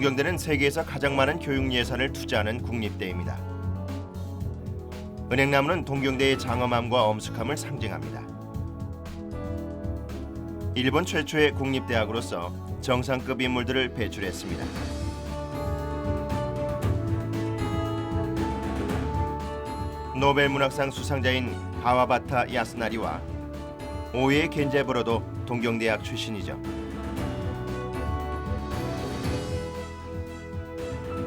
동경대는 세계에서 가장 많은 교육 예산을 투자하는 국립대입니다. 은행나무는 동경대의 장엄함과 엄숙함을 상징합니다. 일본 최초의 국립대학으로서 정상급 인물들을 배출했습니다. 노벨 문학상 수상자인 하와바타 야스나리와 오에 겐제브로도 동경대학 출신이죠.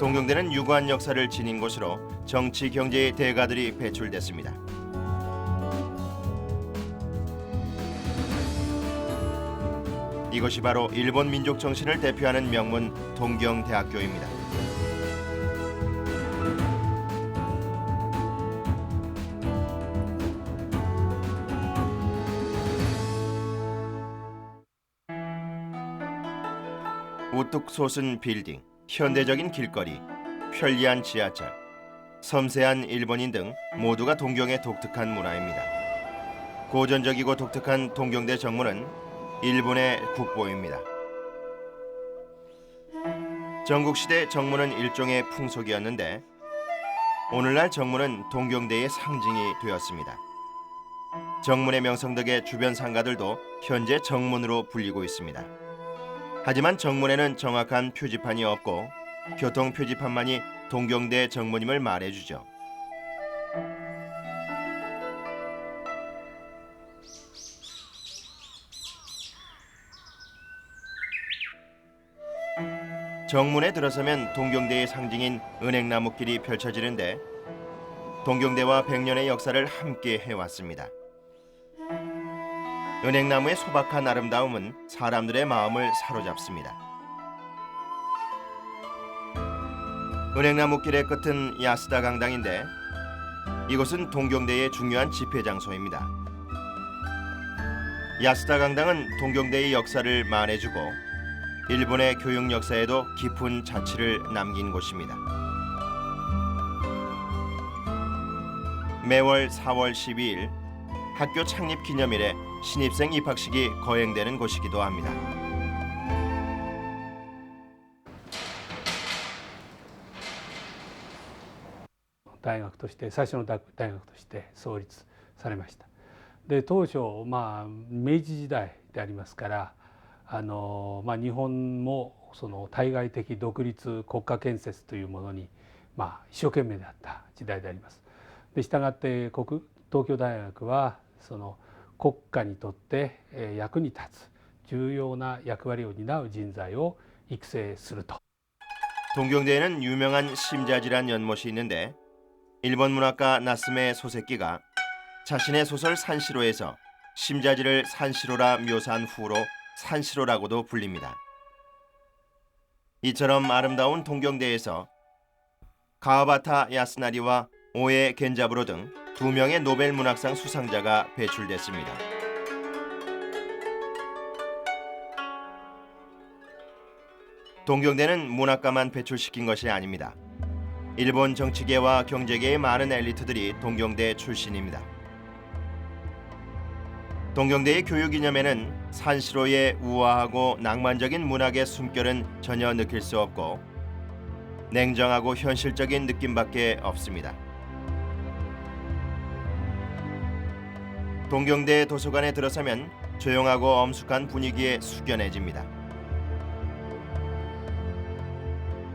동경대는 유구한 역사를 지닌 곳으로 정치 경제의 대가들이 배출됐습니다. 이것이 바로 일본 민족 정신을 대표하는 명문 동경대학교입니다. 우뚝 솟은 빌딩, 현대적인 길거리, 편리한 지하철, 섬세한 일본인 등 모두가 동경의 독특한 문화입니다. 고전적이고 독특한 동경대 정문은 일본의 국보입니다. 전국시대 정문은 일종의 풍속이었는데 오늘날 정문은 동경대의 상징이 되었습니다. 정문의 명성 덕에 주변 상가들도 현재 정문으로 불리고 있습니다. 하지만 정문에는 정확한 표지판이 없고 교통 표지판만이 동경대 정문임을 말해주죠. 정문에 들어서면 동경대의 상징인 은행나무길이 펼쳐지는데 동경대와 100년의 역사를 함께 해왔습니다. 은행나무의 소박한 아름다움은 사람들의 마음을 사로잡습니다. 은행나무 길의 끝은 야스다 강당인데 이곳은 동경대의 중요한 집회 장소입니다. 야스다 강당은 동경대의 역사를 말해주고 일본의 교육 역사에도 깊은 자취를 남긴 곳입니다. 매월 4월 12일 학교 창립 기념일에 신입생 입학식이 거행되는 곳이기도 합니다. 大学として最初の大大学として創立されました。で当初まあ明治時代でありますからあの、まあ、日本もその対外的独立国家建設というものに、まあ、一生懸命であった時代であります。で従って国東京大学はその 国家にとってえー役に立つ重要な役割を担う人材を育成すると。 동경대에는 유명한 심자지란 연못이 있는데 일본 문학가 나스메 소세끼가 자신의 소설 산시로에서 심자지를 산시로라 묘사한 후로 산시로라고도 불립니다. 이처럼 아름다운 동경대에서 가와바타 야스나리와 오에 겐자브로 등 두 명의 노벨 문학상 수상자가 배출됐습니다. 동경대는 문학가만 배출시킨 것이 아닙니다. 일본 정치계와 경제계의 많은 엘리트들이 동경대 출신입니다. 동경대의 교육 이념에는 산시로의 우아하고 낭만적인 문학의 숨결은 전혀 느낄 수 없고 냉정하고 현실적인 느낌밖에 없습니다. 동경대 도서관에 들어서면 조용하고 엄숙한 분위기에 숙연해집니다.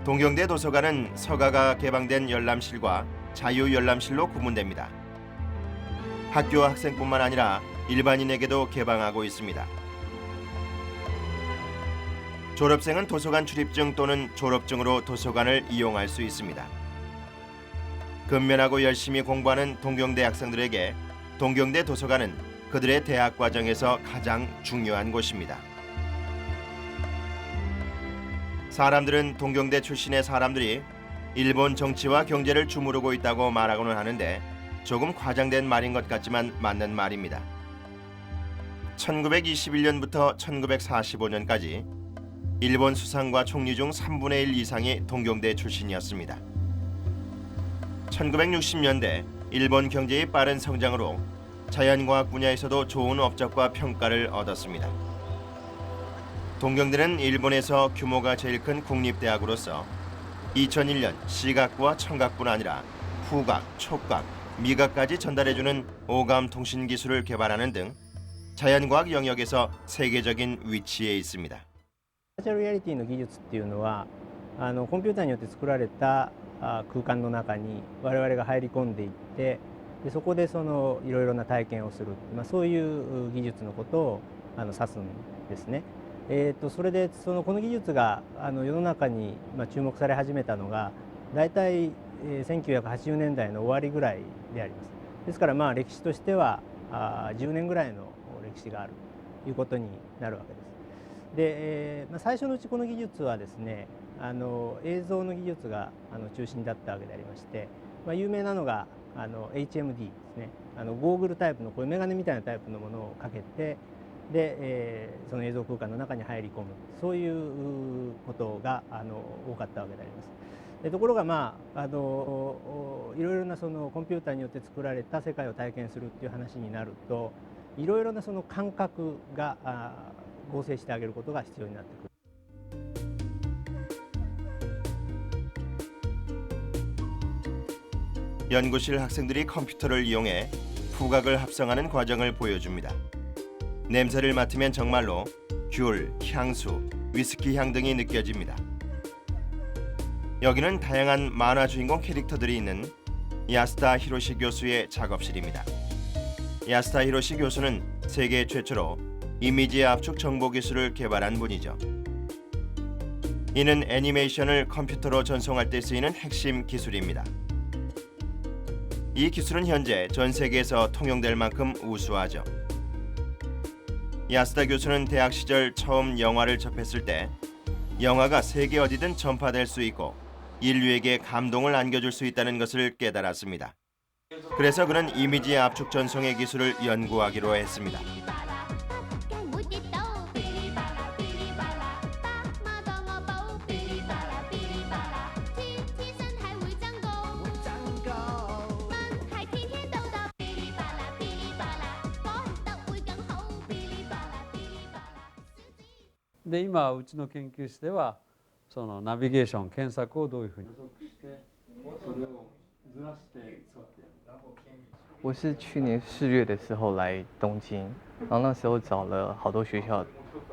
동경대 도서관은 서가가 개방된 열람실과 자유 열람실로 구분됩니다. 학교 학생뿐만 아니라 일반인에게도 개방하고 있습니다. 졸업생은 도서관 출입증 또는 졸업증으로 도서관을 이용할 수 있습니다. 근면하고 열심히 공부하는 동경대 학생들에게 동경대 도서관은 그들의 대학 과정에서 가장 중요한 곳입니다. 사람들은 동경대 출신의 사람들이 일본 정치와 경제를 주무르고 있다고 말하고는 하는데 조금 과장된 말인 것 같지만 맞는 말입니다. 1921년부터 1945년까지 일본 수상과 총리 중 3분의 1 이상이 동경대 출신이었습니다. 1960년대 일본 경제의 빠른 성장으로 자연과학 분야에서도 좋은 업적과 평가를 얻었습니다. 동경대는 일본에서 규모가 제일 큰 국립대학으로서 2001년 시각부와 청각뿐 아니라 후각, 촉각, 미각까지 전달해주는 오감 통신 기술을 개발하는 등 자연과학 영역에서 세계적인 위치에 있습니다. あのコンピューターによって作られた空間の中に我々が入り込んでいってでそこでそのいろいろな体験をする、まあ、そういう技術のことをあの指すんですね。えー、とそれでそのこの技術があの世の中に、ま、注目され始めたのが大体、え1980年代の終わりぐらいであります。ですからまあ歴史としてはあ10年ぐらいの歴史があるということになるわけです。で、えーまあ、最初のうちこの技術はですねあの映像の技術があの中心だったわけでありまして、まあ、有名なのがあの HMD ですねあのゴーグルタイプのこういうメガネみたいなタイプのものをかけてで、えーその映像空間の中に入り込むそういうことがあの多かったわけであります。でところが、まあ、あのいろいろなそのコンピューターによって作られた世界を体験するっていう話になるといろいろなその感覚があ合成してあげることが必要になってくる。 연구실 학생들이 컴퓨터를 이용해 후각을 합성하는 과정을 보여줍니다. 냄새를 맡으면 정말로 귤, 향수, 위스키 향 등이 느껴집니다. 여기는 다양한 만화 주인공 캐릭터들이 있는 야스타 히로시 교수의 작업실입니다. 야스타 히로시 교수는 세계 최초로 이미지 압축 정보 기술을 개발한 분이죠. 이는 애니메이션을 컴퓨터로 전송할 때 쓰이는 핵심 기술입니다. 이 기술은 현재 전 세계에서 통용될 만큼 우수하죠. 야스다 교수는 대학 시절 처음 영화를 접했을 때 영화가 세계 어디든 전파될 수 있고 인류에게 감동을 안겨줄 수 있다는 것을 깨달았습니다. 그래서 그는 이미지 압축 전송의 기술을 연구하기로 했습니다. 今うちの研究室ではそのナビゲーション検索をどういうふうにしてそれをずらして使って我是去年四月的时候来东京，然后那时候找了好多学校，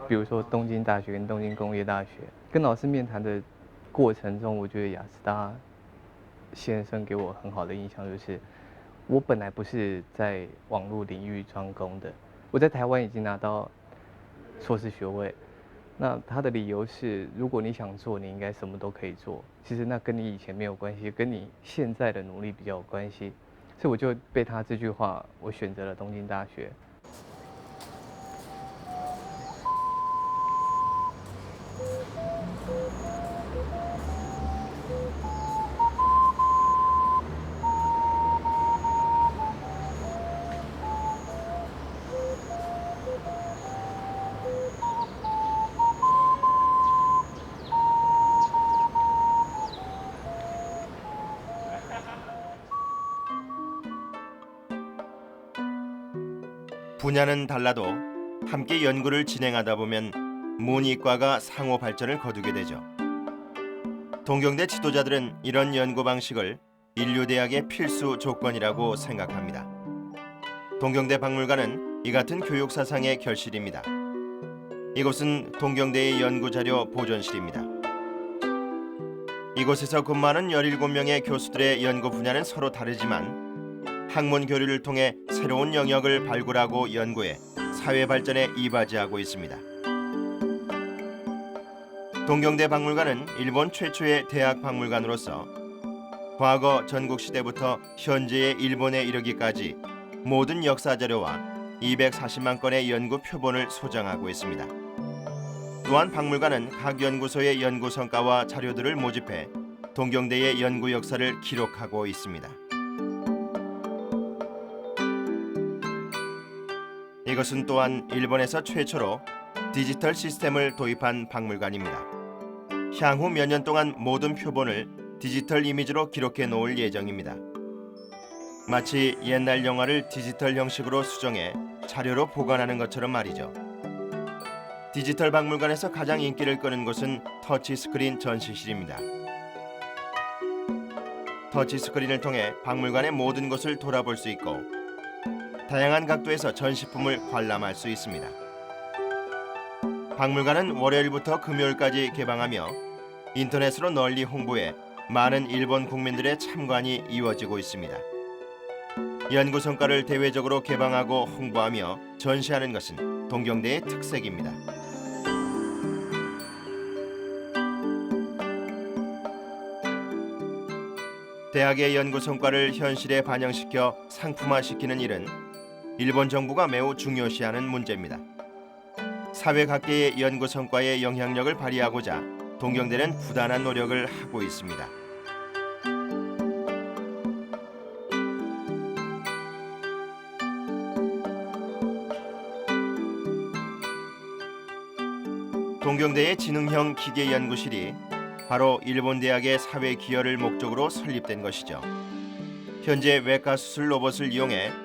比如说东京大学跟东京工业大学。跟老师面谈的过程中，我觉得雅斯达先生给我很好的印象，就是我本来不是在网络领域专攻的，我在台湾已经拿到硕士学位。 那他的理由是，如果你想做，你应该什么都可以做。其实那跟你以前没有关系，跟你现在的努力比较有关系。所以我就被他这句话，我选择了东京大学。 분야는 달라도 함께 연구를 진행하다 보면 문이과가 상호 발전을 거두게 되죠. 동경대 지도자들은 이런 연구 방식을 인류대학의 필수 조건이라고 생각합니다. 동경대 박물관은 이 같은 교육 사상의 결실입니다. 이곳은 동경대의 연구자료 보존실입니다. 이곳에서 근무하는 17명의 교수들의 연구 분야는 서로 다르지만 학문 교류를 통해 새로운 영역을 발굴하고 연구해 사회 발전에 이바지하고 있습니다. 동경대 박물관은 일본 최초의 대학 박물관으로서 과거 전국 시대부터 현재의 일본에 이르기까지 모든 역사 자료와 240만 건의 연구 표본을 소장하고 있습니다. 또한 박물관은 각 연구소의 연구 성과와 자료들을 모집해 동경대의 연구 역사를 기록하고 있습니다. 이것은 또한 일본에서 최초로 디지털 시스템을 도입한 박물관입니다. 향후 몇 년 동안 모든 표본을 디지털 이미지로 기록해 놓을 예정입니다. 마치 옛날 영화를 디지털 형식으로 수정해 자료로 보관하는 것처럼 말이죠. 디지털 박물관에서 가장 인기를 끄는 곳은 터치 스크린 전시실입니다. 터치 스크린을 통해 박물관의 모든 것을 돌아볼 수 있고 다양한 각도에서 전시품을 관람할 수 있습니다. 박물관은 월요일부터 금요일까지 개방하며 인터넷으로 널리 홍보해 많은 일본 국민들의 참관이 이루어지고 있습니다. 연구 성과를 대외적으로 개방하고 홍보하며 전시하는 것은 동경대의 특색입니다. 대학의 연구 성과를 현실에 반영시켜 상품화시키는 일은 일본 정부가 매우 중요시하는 문제입니다. 사회 각계의 연구 성과에 영향력을 발휘하고자 동경대는 부단한 노력을 하고 있습니다. 동경대의 지능형 기계 연구실이 바로 일본 대학의 사회 기여를 목적으로 설립된 것이죠. 현재 외과 수술 로봇을 이용해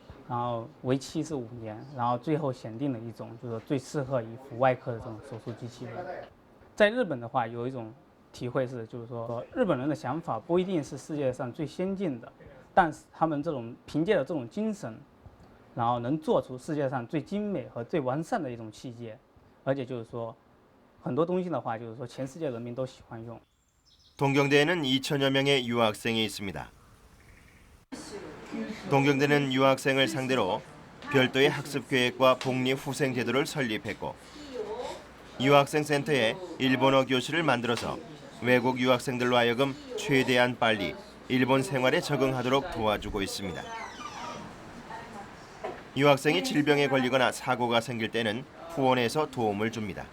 然后为期是五年，然后最后选定了一种就是最适合于腹外科的这种手术机器人。在日本的话，有一种体会是，就是说日本人的想法不一定是世界上最先进的，但是他们这种凭借着这种精神，然后能做出世界上最精美和最完善的一种器械，而且就是说很多东西的话，就是说全世界人民都喜欢用。 동경대에는 2천여 명의 유학생이 있습니다. 동경대는 유학생을 상대로 별도의 학습 계획과 복리 후생 제도를 설립했고 유학생 센터에 일본어 교실을 만들어서 외국 유학생들로 하여금 최대한 빨리 일본 생활에 적응하도록 도와주고 있습니다. 유학생이 질병에 걸리거나 사고가 생길 때는 후원에서 도움을 줍니다.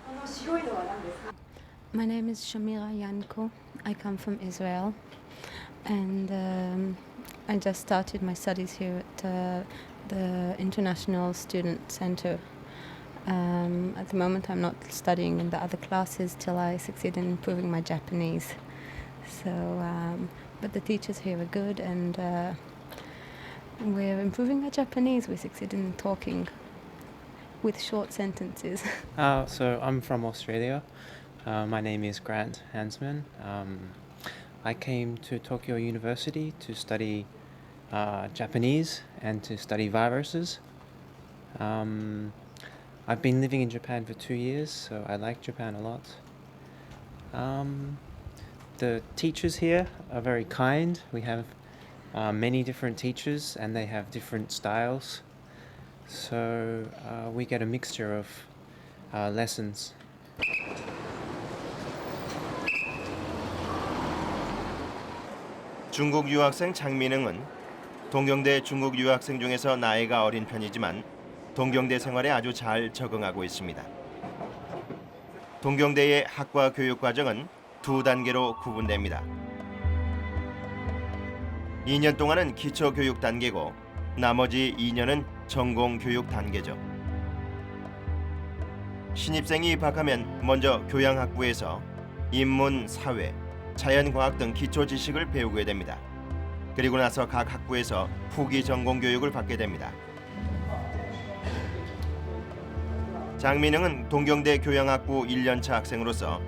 My name is Shamira Yanko. I come from Israel, and um, I just started my studies here at uh, the International Student Center. Um, at the moment, I'm not studying in the other classes till I succeed in improving my Japanese. So, um, but the teachers here are good, and uh, we're improving our Japanese. We succeed in talking with short sentences. Uh, so I'm from Australia. Uh, my name is Grant Hansman. Um, I came to Tokyo University to study uh, Japanese and to study viruses. Um, I've been living in Japan for two years, so I like Japan a lot. Um, the teachers here are very kind. We have uh, many different teachers, and they have different styles. So uh, we get a mixture of uh, lessons. 중국 유학생 장민흥은 동경대 중국 유학생 중에서 나이가 어린 편이지만 동경대 생활에 아주 잘 적응하고 있습니다. 동경대의 학과 교육 과정은 두 단계로 구분됩니다. 2년 동안은 기초 교육 단계고 나머지 2년은 전공 교육 단계죠. 신입생이 입학하면 먼저 교양학부에서 인문, 사회, 자연과학 등 기초 지식을 배우게 됩니다. 그리고 나서 각 학부에서 후기 전공 교육을 받게 됩니다. 장민영은 동경대 교양학부 1년차 학생으로서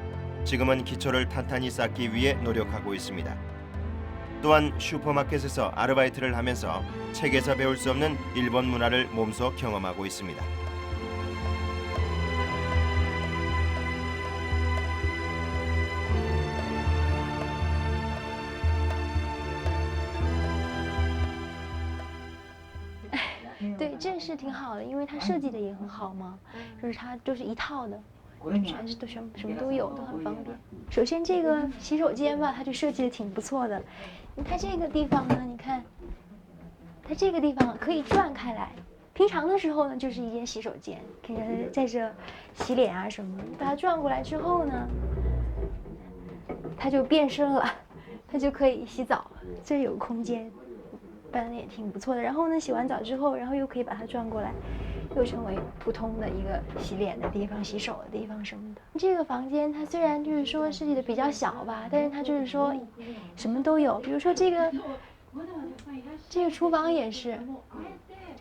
지금은 기초를 탄탄히 쌓기 위해 노력하고 있습니다. 또한 슈퍼마켓에서 아르바이트를 하면서 책에서 배울 수 없는 일본 문화를 몸소 경험하고 있습니다. 对，这是挺好的，因为它设计的也很好嘛，就是它就是一套的，全是都全什么都有，都很方便。首先这个洗手间吧，它就设计的挺不错的。它这个地方呢，你看，它这个地方可以转开来。平常的时候呢，就是一间洗手间，可以在这洗脸啊什么的。把它转过来之后呢，它就变身了，它就可以洗澡，这儿有空间，办的也挺不错的。然后呢，洗完澡之后，然后又可以把它转过来，又成为普通的一个洗脸的地方、洗手的地方什么的。这个房间它虽然就是说设计的比较小吧，但是它就是说什么都有，比如说这个这个厨房也是。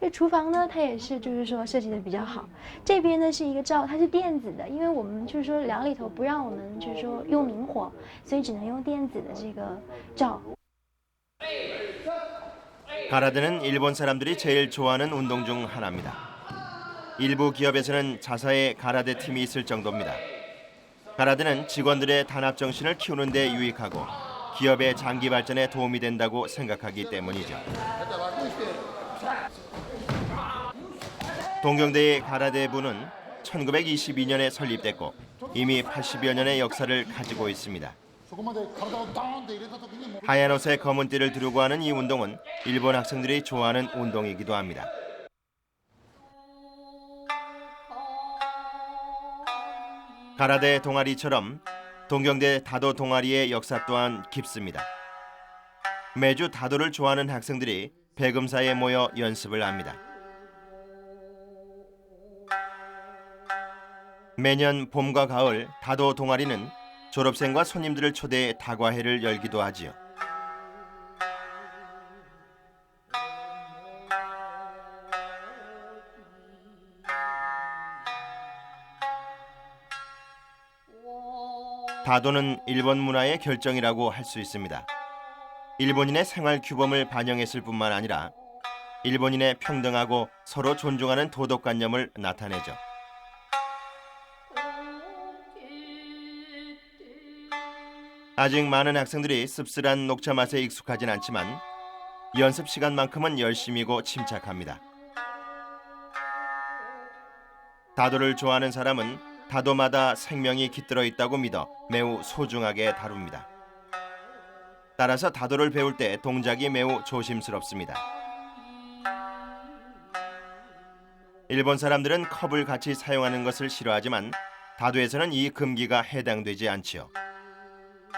这个厨房呢，它也是就是说设计的比较好。这边呢是一个灶，它是电子的，因为我们就是说寮里头不让我们就是说用明火，所以只能用电子的这个灶。 가라데는 일본 사람들이 제일 좋아하는 운동 중 하나입니다. 일부 기업에서는 자사의 가라데 팀이 있을 정도입니다. 가라데는 직원들의 단합 정신을 키우는 데 유익하고 기업의 장기 발전에 도움이 된다고 생각하기 때문이죠. 동경대의 가라데부는 1922년에 설립됐고 이미 80여 년의 역사를 가지고 있습니다. 하얀 옷에 검은 띠를 두르고 하는 이 운동은 일본 학생들이 좋아하는 운동이기도 합니다. 가라데 동아리처럼 동경대 다도 동아리의 역사 또한 깊습니다. 매주 다도를 좋아하는 학생들이 배금사에 모여 연습을 합니다. 매년 봄과 가을 다도 동아리는 졸업생과 손님들을 초대해 다과회를 열기도 하지요. 다도는 일본 문화의 결정이라고 할 수 있습니다. 일본인의 생활 규범을 반영했을 뿐만 아니라 일본인의 평등하고 서로 존중하는 도덕관념을 나타내죠. 아직 많은 학생들이 씁쓸한 녹차 맛에 익숙하진 않지만 연습 시간만큼은 열심이고 침착합니다. 다도를 좋아하는 사람은 다도마다 생명이 깃들어 있다고 믿어 매우 소중하게 다룹니다. 따라서 다도를 배울 때 동작이 매우 조심스럽습니다. 일본 사람들은 컵을 같이 사용하는 것을 싫어하지만 다도에서는 이 금기가 해당되지 않지요.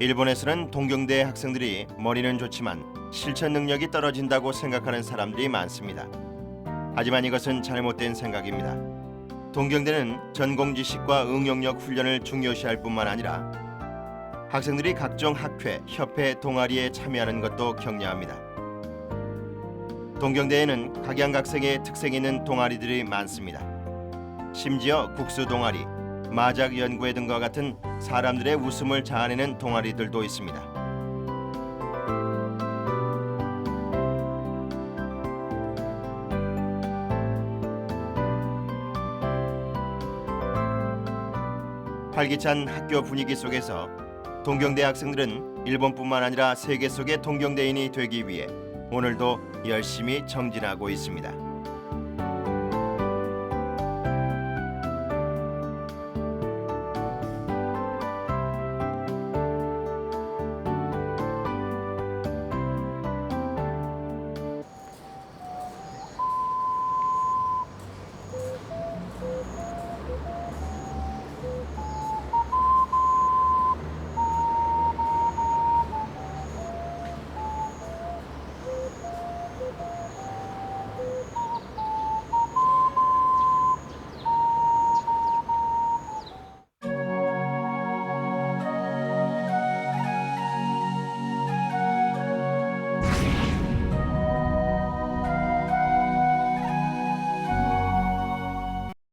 일본에서는 동경대 학생들이 머리는 좋지만 실천 능력이 떨어진다고 생각하는 사람들이 많습니다. 하지만 이것은 잘못된 생각입니다. 동경대는 전공 지식과 응용력 훈련을 중요시할 뿐만 아니라 학생들이 각종 학회, 협회, 동아리에 참여하는 것도 격려합니다. 동경대에는 각양각색의 특색 있는 동아리들이 많습니다. 심지어 국수 동아리, 마작 연구회 등과 같은 사람들의 웃음을 자아내는 동아리들도 있습니다. 활기찬 학교 분위기 속에서 동경대 학생들은 일본뿐만 아니라 세계 속의 동경대인이 되기 위해 오늘도 열심히 정진하고 있습니다.